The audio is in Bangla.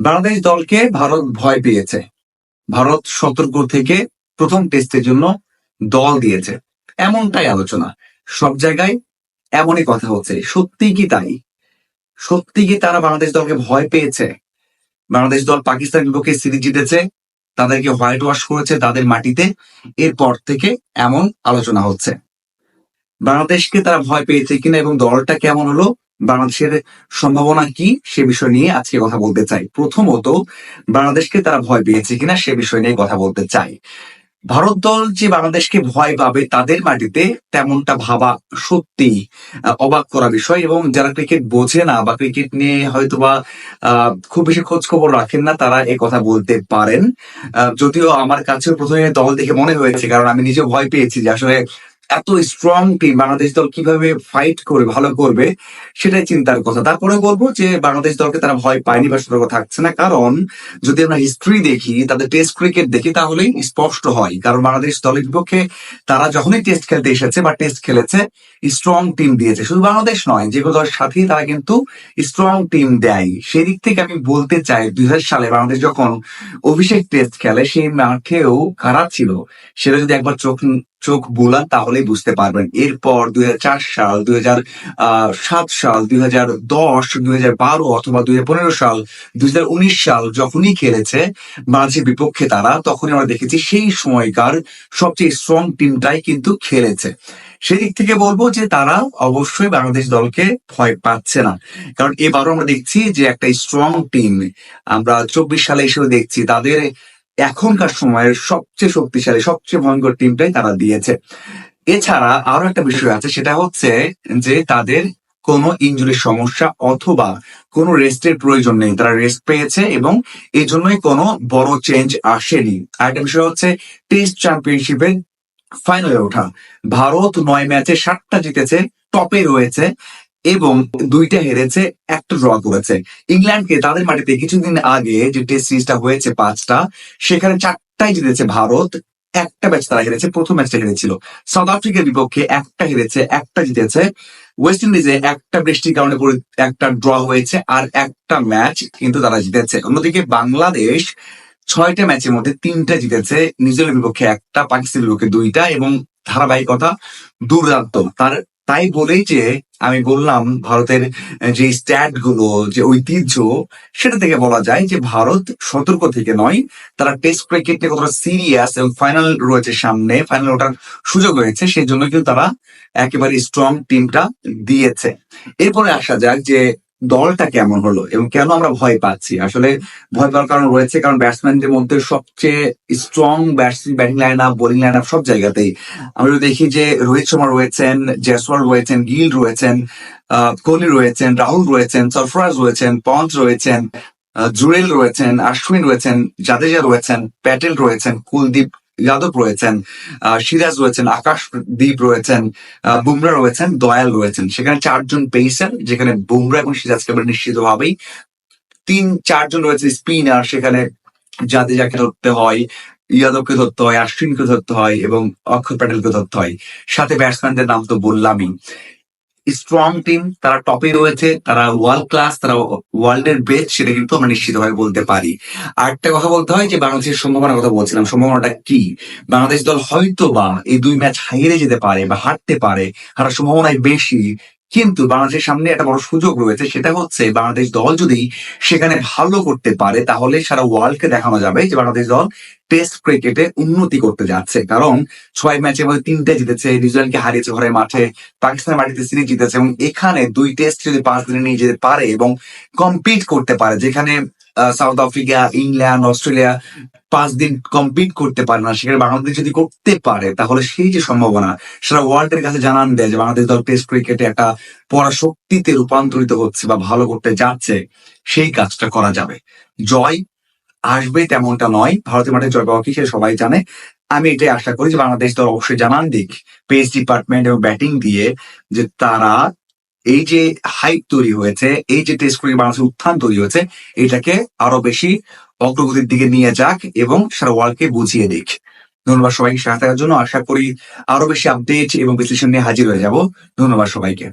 বাংলাদেশ দলকে ভারত ভয় পেয়েছে। ভারত সতর্ক থেকে প্রথম টেস্টের জন্য দল দিয়েছে। এমনটাই আলোচনা। সব জায়গায় এমনই কথা হচ্ছে। সত্যি কি তাই? সত্যি কি তারা বাংলাদেশ দলকে ভয় পেয়েছে? বাংলাদেশ দল পাকিস্তান বিপক্ষে সিরিজ জিতেছে, তাদেরকে হোয়াইট ওয়াশ করেছে তাদের মাটিতে, এরপর থেকে এমন আলোচনা হচ্ছে। বাংলাদেশকে তারা ভয় পেয়েছে কিনা এবং দলটা কেমন হলো বাংলাদেশের সম্ভাবনা কি সে বিষয় নিয়ে আজকে কথা বলতে চাই। প্রথমত বাংলাদেশকে তারা ভয় পেয়েছে কিনা সে বিষয় নিয়ে কথা বলতে চাই। ভারত দল যে বাংলাদেশকে ভয় পাবে তাদের মাটিতে তেমনটা ভাবা সত্যি অবাক করা বিষয় এবং যারা ক্রিকেট বোঝে না বা ক্রিকেট নিয়ে হয়তোবা আহ, খুব বেশি খোঁজ খবর রাখেন না তারা এ কথা বলতে পারেন। যদিও আমার কাছেও প্রথমে দল দেখে মনে হয়েছে কারণ আমি নিজে ভয় পেয়েছি যে আসলে এত স্ট্রং টিম বাংলাদেশ দল কীভাবে ফাইট করবে, ভালো করবে, সেটাই চিন্তার কথা। তারপরে বলব যে, বাংলাদেশ দলকে তারা ভয় পায়নি বা সতর্ক থাকছে না। কারণ, যদি আমরা হিস্ট্রি দেখি, তাদের টেস্ট ক্রিকেট দেখি, তাহলেই স্পষ্ট হয়। কারণ বাংলাদেশ দলের বিপক্ষে তারা যখনই টেস্ট খেলতে এসেছে বা টেস্ট খেলেছে স্ট্রং টিম দিয়েছে। শুধু বাংলাদেশ নয় যেগুলো দলের সাথেই তারা কিন্তু স্ট্রং টিম দেয়। সেদিক থেকে আমি বলতে চাই, দুই হাজার সালে বাংলাদেশ যখন অভিষেক টেস্ট খেলে, সেই মাঠেও খারাপ ছিল, সেটা যদি একবার চোখ চোখ বুলান তাহলেই বুঝতে পারবেন। এরপর দুই হাজার চার সাল, দুই সাত সাল, দুই হাজার দশ, দুই বারো অথবা দুই পনেরো সাল, দুই হাজার উনিশ সাল যখনই খেলেছে বাংলাদেশের বিপক্ষে তারা, তখনই আমরা দেখেছি সেই সময়কার সবচেয়ে স্ট্রং টিমটাই কিন্তু খেলেছে। সেদিক থেকে বলব যে তারা অবশ্যই বাংলাদেশ দলকে ভয় পাচ্ছে না। কারণ এবারও আমরা দেখছি যে একটা স্ট্রং টিম আমরা চব্বিশ সালে এসেও দেখছি তাদের এখনকার সময়ের সবচেয়ে শক্তিশালী, সবচেয়ে ভয়ঙ্কর টিমটাই তারা দিয়েছে। এছাড়া আরও একটা বিষয় আছে, সেটা হচ্ছে যে তাদের কোনো ইঞ্জুরির সমস্যা অথবা কোনো রেস্টের প্রয়োজন নেই। তারা রেস্ট পেয়েছে এবং এই জন্যই কোনো বড় চেঞ্জ আসেনি। আরেকটা বিষয় হচ্ছে টেস্ট চ্যাম্পিয়নশিপে ফাইনালে ওঠা। ভারত নয় ম্যাচে সাতটা জিতেছে টপে রয়েছে। এবং দুইটা হেরেছে, একটা ড্র করেছে। ইংল্যান্ডকে তাদের মাটিতে কিছুদিন আগে যে টেস্ট সিরিজটা হয়েছে পাঁচটা, সেখানে চারটাই জিতেছে ভারত, একটা ম্যাচ তারা হেরেছে, প্রথম ম্যাচটা হেরেছিল। সাউথ আফ্রিকার বিপক্ষে একটা হেরেছে, একটা জিতেছে। ওয়েস্ট ইন্ডিজে একটা বৃষ্টির কারণে একটা ড্র হয়েছে আর একটা ম্যাচ কিন্তু তারা জিতেছে। অন্যদিকে বাংলাদেশ ছয়টা ম্যাচের মধ্যে তিনটা জিতেছে, নিউজিল্যান্ডের বিপক্ষে একটা, পাকিস্তানের বিপক্ষে দুইটা এবং ধারাবাহিকতা দুর্দান্ত। তার তাই বলেই যে আমি বললাম, ভারতের যে স্ট্যাটগুলো, যে ঐতিহ্য, সেটা থেকে বলা যায় যে ভারত সতর্ক থেকে নয়, তারা টেস্ট ক্রিকেট নিয়ে কতটা সিরিয়াস এবং ফাইনাল রয়েছে সামনে ফাইনাল ওঠার সুযোগ রয়েছে সেই জন্য কিন্তু তারা একেবারে স্ট্রং টিমটা দিয়েছে। এরপরে আসা যাক যে দলটা কেমন হলো এবং কেন আমরা ভয় পাচ্ছি? আসলে ভয় পাওয়ার কারণ রয়েছে কারণ ব্যাটসম্যানদের মধ্যে সবচেয়ে strong batsman batting line up bowling line up সব জায়গাতেই। আমরা দেখি যে রোহিত শর্মা রয়েছেন জয়সওয়াল রয়েছেন গিল রয়েছেন আহ, কোহলি রয়েছেন রাহুল রয়েছেন সরফরাজ রয়েছেন পঞ্চ রয়েছেন জুরেল রয়েছেন আশ্বিন রয়েছেন জাদেজা রয়েছেন প্যাটেল রয়েছেন কুলদীপ যাদব রয়েছেন সিরাজ রয়েছেন আকাশদীপ রয়েছেন বুমরা রয়েছেন, দয়াল রয়েছেন। সেখানে চারজন পেসার যেখানে বুমরা এবং সিরাজকে আমরা নিশ্চিতভাবেই তিন, চারজন রয়েছে স্পিনার, সেখানে জাদেজাকে ধরতে হয় ইয়াদবকে ধরতে হয়, আশ্বিনকে ধরতে হয় এবং অক্ষর প্যাটেলকে ধরতে হয়। সাথে ব্যাটসম্যানদের নাম তো বললামই। স্ট্রং টিম তারা টপে রয়েছে, তারা ওয়ার্ল্ড ক্লাস তারা ওয়ার্ল্ড এর বেস্ট সেটা কিন্তু আমরা নিশ্চিতভাবে বলতে পারি। আর একটা কথা বলতে হয় যে, বাংলাদেশের সম্ভাবনার কথা বলছিলাম, সম্ভাবনাটা কি? বাংলাদেশ দল হয়তো বা এই দুই ম্যাচ হারিয়ে যেতে পারে বা হারতে পারে, হারার সম্ভাবনায় বেশি। কিন্তু বাংলাদেশের সামনে একটা বড় সুযোগ রয়েছে, সেটা হচ্ছে বাংলাদেশ দল যদি সেখানে ভালো করতে পারে, তাহলে সারা ওয়ার্ল্ডকে দেখানো যাবে যে বাংলাদেশ দল টেস্ট ক্রিকেটে উন্নতি করতে যাচ্ছে। কারণ ছয় ম্যাচের মধ্যে তিনটা জিতেছে, নিউজিল্যান্ডকে হারিয়েছে ঘরে মাঠে, পাকিস্তানের মাটিতে সিরিজ জিতেছে, এবং এখানে দুই টেস্ট যদি পাঁচ দিনে নিয়ে যেতে পারে এবং কম্পিট করতে পারে, যেখানে সাউথ আফ্রিকা ইংল্যান্ড অস্ট্রেলিয়া পাঁচ দিন কম্পিট করতে পারে না। সেখানে বাংলাদেশ যদি করতে পারে, তাহলে সেই যে সম্ভাবনা, সেটা ওয়ার্ল্ড এর কাছে জানান দেয় যে বাংলাদেশ দল টেস্ট ক্রিকেটে একটা পরাশক্তিতে রূপান্তরিত হচ্ছে বা ভালো করতে যাচ্ছে, সেই কাজটা করা যাবে। জয় আসবে তেমনটা নয়, ভারতের মাঠে জয় পাওয়া কি সে সবাই জানে। আমি এটাই আশা করি যে বাংলাদেশ দল অবশ্যই জানান দিক। পেস ডিপার্টমেন্ট এবং ব্যাটিং দিয়ে যে তারা এই যে হাইপ তৈরি হয়েছে, এই যে টেস্ট ক্রিকেট বাংলাদেশের উত্থান তৈরি হয়েছে, এটাকে আরও বেশি অগ্রগতির দিকে নিয়ে যাক এবং সারা ওয়ার্ল্ডকে বুঝিয়ে দিক। ধন্যবাদ সবাইকে সাথে থাকার জন্য। আশা করি আরও বেশি আপডেট এবং বিশ্লেষণ নিয়ে হাজির হয়ে যাব। ধন্যবাদ সবাইকে।